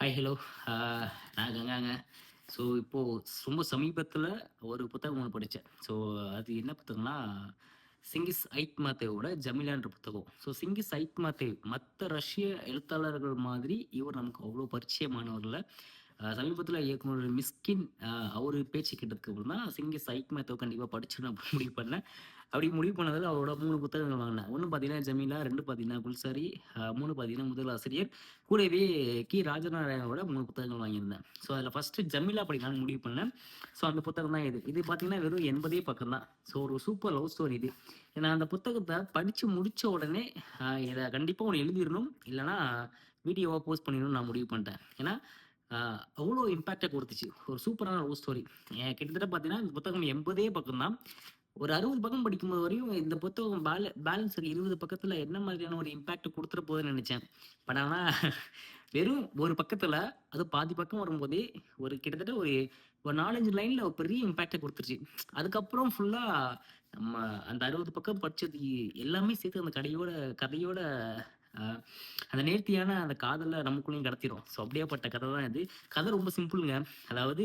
Hi hello நான் கங்காங்க. So இப்போது ரொம்ப சமீபத்தில் ஒரு புத்தகம் ஒன்று படித்தேன் ஸோ அது என்ன புத்தகம்னா சிங்கிஸ் ஐத்மாத்தேவோட ஜமிலான்ற புத்தகம். ஸோ சிங்கிஸ் ஐத்மாத்தேவ் மற்ற ரஷ்ய எழுத்தாளர்கள் மாதிரி இவர் நமக்கு அவ்வளோ பரிச்சயமானவரில். சமீபத்தில் இயக்குனர் மிஸ்கின் அவர் பேச்சு கேட்டதுக்கு அப்புறம் தான் சிங்கிஸ் ஐத்மாத்தேவ் கண்டிப்பாக படிச்சு நான் முடிவு பண்ணேன். அப்படி முடிவு பண்ணதில் அவரோட மூணு புத்தகங்கள் வாங்கினேன் ஒன்று பார்த்தீங்கன்னா ஜமீலா ரெண்டு பார்த்தீங்கன்னா குல்சாரி மூணு பார்த்தீங்கன்னா முதல் ஆசிரியர் கூடவே கி. ராஜநாராயணோட மூணு புத்தகங்கள் வாங்கியிருந்தேன். ஸோ அதில் ஃபஸ்ட்டு ஜமீலா படிக்கலாம்னு முடிவு பண்ணேன். ஸோ அந்த புத்தகம் தான் இது. இது பார்த்தீங்கன்னா வெறும் எண்பதே பக்கம் தான். ஸோ ஒரு சூப்பர் லவ் ஸ்டோரி இது. நான் அந்த புத்தகத்தை படித்து முடித்த உடனே இதை கண்டிப்பாக ஒன்று எழுதிடணும். இல்லைனா வீடியோவாக போஸ்ட் பண்ணிடணும்னு நான் முடிவு பண்ணிட்டேன். ஏன்னா அவ்வளோ இம்பேக்டை கொடுத்துச்சு. ஒரு சூப்பரான லவ் ஸ்டோரி கிட்டத்தட்ட பார்த்தீங்கன்னா இந்த புத்தகம் எண்பதே பக்கம் தான். ஒரு அறுபது பக்கம் படிக்கும்போது வரையும் இந்த புத்தகம் பேல பேலன்ஸ் இருபது பக்கத்துல என்ன மாதிரியான ஒரு இம்பாக்ட் கொடுத்துட போகுதுன்னு நினைச்சேன். பட் ஆனா வெறும் ஒரு பக்கத்துல அது பாதி பக்கம் வரும்போதே ஒரு கிட்டத்தட்ட ஒரு ஒரு நாலஞ்சு லைன்ல ஒரு பெரிய இம்பாக்டை கொடுத்துருச்சு. அதுக்கப்புறம் ஃபுல்லா நம்ம அந்த அறுபது பக்கம் படிச்சது எல்லாமே சேர்த்து அந்த கடையோட கதையோட அந்த நேர்த்தியான அந்த காதலை நமக்குள்ளேயும் கடத்திடும் ஸோ அப்படியேப்பட்ட கதை தான் இது. கதை ரொம்ப சிம்பிளுங்க அதாவது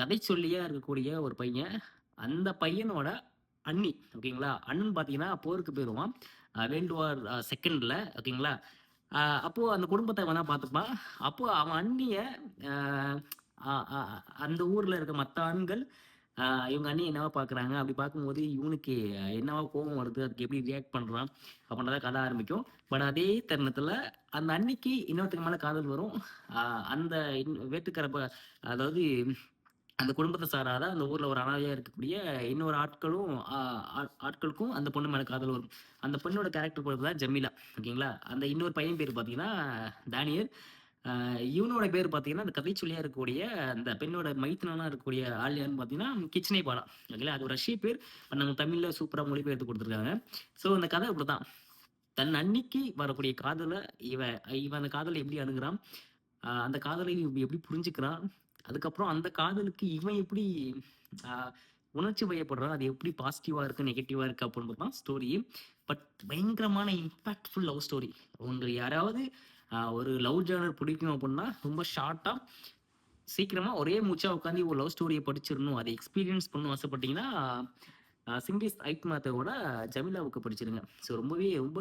கதை சொல்லியா இருக்கக்கூடிய ஒரு பையன் அந்த பையனோட அண்ணி ஓகேங்களா? அண்ணன் பார்த்தீங்கன்னா போருக்கு போயிடுவான் வேர்ல்டு வார் செகண்டில் ஓகேங்களா? அப்போது அந்த குடும்பத்தை வேணா பார்த்துப்பான் அப்போது அவன் அண்ணிய அந்த ஊரில் இருக்க மற்ற ஆண்கள் இவங்க அண்ணி என்னவா பார்க்குறாங்க அப்படி பார்க்கும்போது இவனுக்கு என்னவா கோபம் வருது? அதுக்கு எப்படி ரியாக்ட் பண்ணுறான் அப்படின்றத கதை ஆரம்பிக்கும். பட் அதே தருணத்தில் அந்த அன்னிக்கு இன்னொருத்துக்கு மேலே காதல் வரும். அந்த வேட்டுக்கரப்ப அதாவது அந்த குடும்பத்தை சாராத அந்த ஊர்ல ஒரு அனாதையா இருக்கக்கூடிய இன்னொரு ஆட்களும் ஆட்களுக்கும் அந்த பொண்ணு மேல காதல் வரும். அந்த பொண்ணோட கேரக்டர் பொறுத்து தான் ஜமீலா ஓகேங்களா? அந்த இன்னொரு பையன் பேர் பாத்தீங்கன்னா தானியர் இவனோட பேர் பார்த்தீங்கன்னா அந்த கதைச்சொல்லியாக இருக்கக்கூடிய அந்த பெண்ணோட மைத்தனா இருக்கக்கூடிய ஆள் யாருன்னு பார்த்தீங்கன்னா கிச்சனை பாலா ஓகேங்களா? அது ஒரு ரஷ்ய பேர் நம்ம தமிழ்ல சூப்பராக மொழிபெயர்த்து கொடுத்துருக்காங்க. ஸோ அந்த கதை இப்படிதான் தன் அன்னைக்கு வரக்கூடிய காதலை இவன் இவன் அந்த காதலை எப்படி அணுகிறான்? அந்த காதலை இவன் எப்படி புரிஞ்சுக்கிறான்? அதுக்கப்புறம் அந்த காதலுக்கு இவன் எப்படி உணர்ச்சி வயப்படுறான் அது எப்படி பாசிட்டிவா இருக்கு நெகட்டிவா இருக்கு அப்படின்றது தான் ஸ்டோரி பட் பயங்கரமான இம்பாக்ட்ஃபுல் லவ் ஸ்டோரி உங்களுக்கு யாராவது ஒரு லவ் ஜேர்னர் பிடிக்கும் அப்படின்னா ரொம்ப ஷார்ட்டா சீக்கிரமா ஒரே மூச்சா உட்காந்து ஒரு லவ் ஸ்டோரியை படிச்சிடணும். அதை எக்ஸ்பீரியன்ஸ் பண்ணணும் ஆசைப்பட்டீங்கன்னா சிங்கிஸ் ஐத்மாத்தோட ஜமிலாவுக்கு படிச்சிருங்க. ஸோ ரொம்பவே ரொம்ப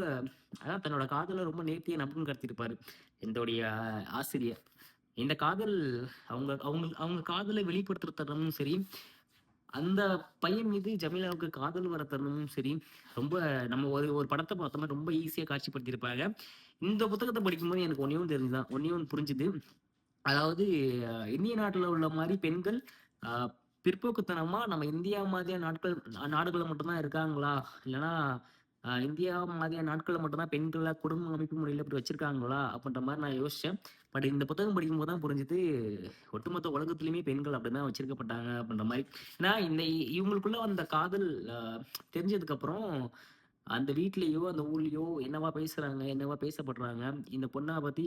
அதான் தன்னோட காதலை ரொம்ப நேர்த்தியை நம்புன்னு கடத்திருப்பாரு என்னுடைய ஆசிரியர். இந்த காதல் அவங்க அவங்க அவங்க காதலை வெளிப்படுத்துற தருணமும் சரி அந்த பையன் மீது ஜமீலாவுக்கு காதல் வர தருணமும் சரி ரொம்ப நம்ம ஒரு ஒரு படத்தை பார்த்தோம்னா ரொம்ப ஈஸியாக காட்சிப்படுத்தியிருப்பாங்க. இந்த புத்தகத்தை படிக்கும்போது எனக்கு ஒன்றையும் தெரிஞ்சுதான் ஒன்றையும் புரிஞ்சுது. அதாவது இந்திய நாட்டில் உள்ள மாதிரி பெண்கள் பிற்போக்குத்தனமாக பிற்போக்குத்தனமா நம்ம இந்தியா மாதிரியான நாட்கள் நாடுகளில் மட்டும்தான் இருக்காங்களா? இல்லைன்னா இந்தியா மாதிரியான நாட்களில் மட்டும்தான் பெண்களை குடும்ப அமைப்பு முறையில் இப்படி வச்சிருக்காங்களா? அப்படின்ற மாதிரி நான் யோசித்தேன் பட் இந்த புத்தகம் படிக்கும்போது தான் புரிஞ்சுது ஒட்டுமொத்த உலகத்துலையுமே பெண்கள் அப்படிதான் வச்சிருக்கப்பட்டாங்க அப்படின்ற மாதிரி. ஏன்னா இந்த இவங்களுக்குள்ள அந்த காதல் அஹ், அந்த வீட்லேயோ அந்த ஊர்லேயோ என்னவா பேசுறாங்க என்னவா பேசப்படுறாங்க இந்த பொண்ணை பற்றி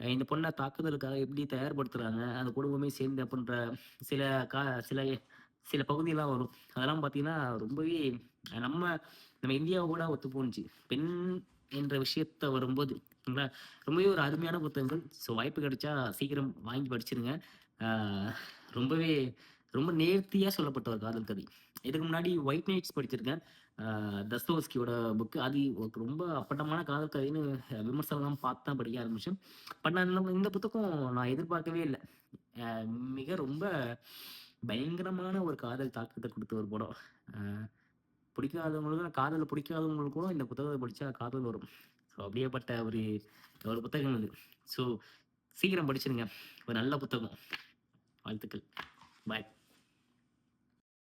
இந்த பொண்ணை தாக்குதலுக்காக எப்படி தயார்படுத்துறாங்க அந்த குடும்பமே சேர்ந்து அப்படின்ற சில கா சில சில பகுதியெல்லாம் வரும். அதெல்லாம் பார்த்தீங்கன்னா ரொம்பவே நம்ம நம்ம நம்ம இந்தியாவோட ஒத்து போணுச்சு. பெண் என்ற விஷயத்த வரும்போது ரொம்பவே ஒரு அருமையான புத்தகங்கள். ஸோ வாய்ப்பு கிடைச்சா சீக்கிரம் வாங்கி படிச்சிருங்க. ரொம்பவே ரொம்ப நேர்த்தியாக சொல்லப்பட்ட ஒரு காதல் கதை. இதுக்கு முன்னாடி ஒயிட் நைட்ஸ் படிச்சிருக்கேன். தஸ்தோஸ்கியோட புக்கு அது ரொம்ப அப்பட்டமான காதல் கதைன்னு விமர்சனம் பார்த்து தான் படிக்க ஆரம்பிச்சேன். பட் நான் இந்த இந்த புத்தகம் நான் எதிர்பார்க்கவே இல்லை. மிக ரொம்ப பயங்கரமான ஒரு காதல் தாக்கத்தை கொடுத்த ஒரு படம். பிடிக்காதவங்களுக்கு பிடிக்காதவங்களுக்கும் காதல் பிடிக்காதவங்களுக்கும் கூட இந்த புத்தகத்தை படித்தா காதல் வரும். ஸோ அப்படியேப்பட்ட ஒரு ஒரு புத்தகம் இது. ஸோ சீக்கிரம் படிச்சிருங்க. ஒரு நல்ல புத்தகம். வாழ்த்துக்கள். பாய்